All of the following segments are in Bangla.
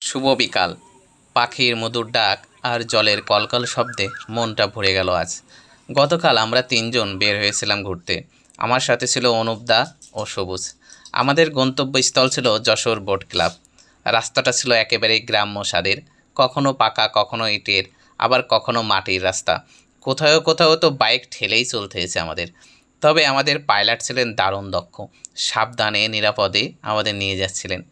শুভ বিকাল। পাখির মধুর ডাক আর জলের কলকল শব্দে মনটা ভরে গেল আজ। গতকাল আমরা তিনজন বের হয়েছিলাম ঘুরতে। আমার সাথে ছিল অনুপদা ও সবুজ। আমাদের গন্তব্যস্থল ছিল যশোর বোট ক্লাব। রাস্তাটা ছিল একেবারে গ্রাম্য স্বাদের, কখনো পাকা, কখনো ইটের, আবার কখনো মাটির রাস্তা। কোথাও কোথাও তো বাইক ঠেলেই চলতে হয়েছে আমাদের। তবে আমাদের পাইলট ছিলেন দারুণ দক্ষ। সাবধানে, নিরাপদে আমাদের নিয়ে যাচ্ছিলেন।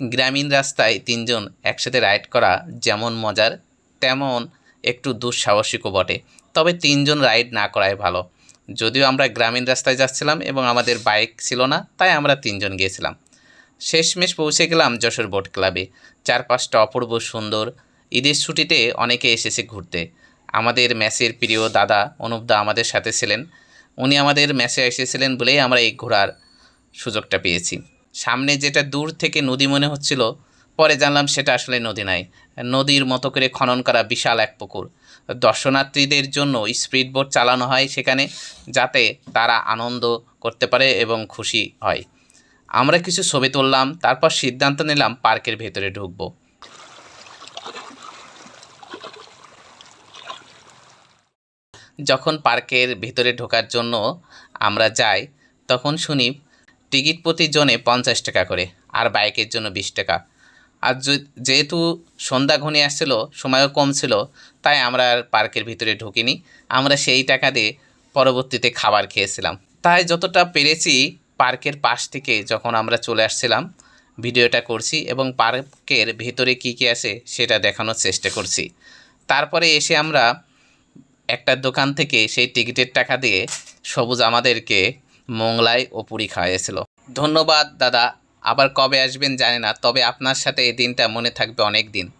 গ্রামীণ রাস্তায় তিনজন একসাথে রাইড করা যেমন মজার, তেমন একটু দুঃসাহসিকও বটে। তবে তিনজন রাইড না করাই ভালো। যদিও আমরা গ্রামীণ রাস্তায় যাচ্ছিলাম এবং আমাদের বাইক ছিল না, তাই আমরা তিনজন গিয়েছিলাম। শেষমেশ পৌঁছে গেলাম যশোর বোট ক্লাবে। চারপাশটা অপূর্ব সুন্দর। ঈদের ছুটিতে অনেকে এসেছে ঘুরতে। আমাদের ম্যাচের প্রিয় দাদা অনুপদা আমাদের সাথে ছিলেন। উনি আমাদের ম্যাচে এসেছিলেন বলেই আমরা এই ঘোরার সুযোগটা পেয়েছি। সামনে যেটা দূর থেকে নদী মনে হচ্ছিল, পরে জানলাম সেটা আসলে নদী নাই। নদীর মতো করে খনন করা বিশাল এক পুকুর। দর্শনার্থীদের জন্য স্পিড বোট চালানো হয় সেখানে, যাতে তারা আনন্দ করতে পারে এবং খুশি হয়। আমরা কিছু ছবি তুললাম, তারপর সিদ্ধান্ত নিলাম পার্কের ভেতরে ঢুকবো। যখন পার্কের ভিতরে ঢোকার জন্য আমরা যাই, তখন শুনি টিকিট প্রতি জনে পঞ্চাশ টাকা করে, আর বাইকের জন্য বিশ টাকা। আর যেহেতু সন্ধ্যা ঘনিয়ে আসছিল, সময়ও কম ছিল, তাই আমরা আর পার্কের ভিতরে ঢুকিনি। আমরা সেই টাকা দিয়ে পরবর্তীতে খাবার খেয়েছিলাম। তাই যতটা পেরেছি পার্কের পাশ থেকে যখন আমরা চলে আসছিলাম, ভিডিওটা করছি এবং পার্কের ভেতরে কী কী আছে সেটা দেখানোর চেষ্টা করছি। তারপরে এসে আমরা একটা দোকান থেকে সেই টিকিটের টাকা দিয়ে সবুজ আমাদেরকে মোংলাই ও পুরি খাওয়াইছিল ধন্যবাদ, দাদা। আবার কবে আসবেন জানি না, তবে আপনার সাথে এই দিনটা মনে থাকবে অনেক দিন।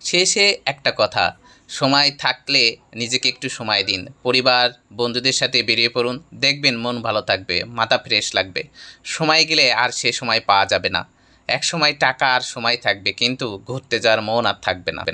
শেষে একটা কথা, সময় থাকলে নিজেকে একটু সময় দিন। পরিবার, বন্ধুদের সাথে বেরিয়ে পড়ুন, দেখবেন মন ভালো থাকবে, মাথা ফ্রেশ লাগবে। সময় গেলে আর সে সময় পাওয়া যাবে না। এক সময় টাকা আর সময় থাকবে, কিন্তু ঘুরতে যাওয়ার মন আর থাকবে না।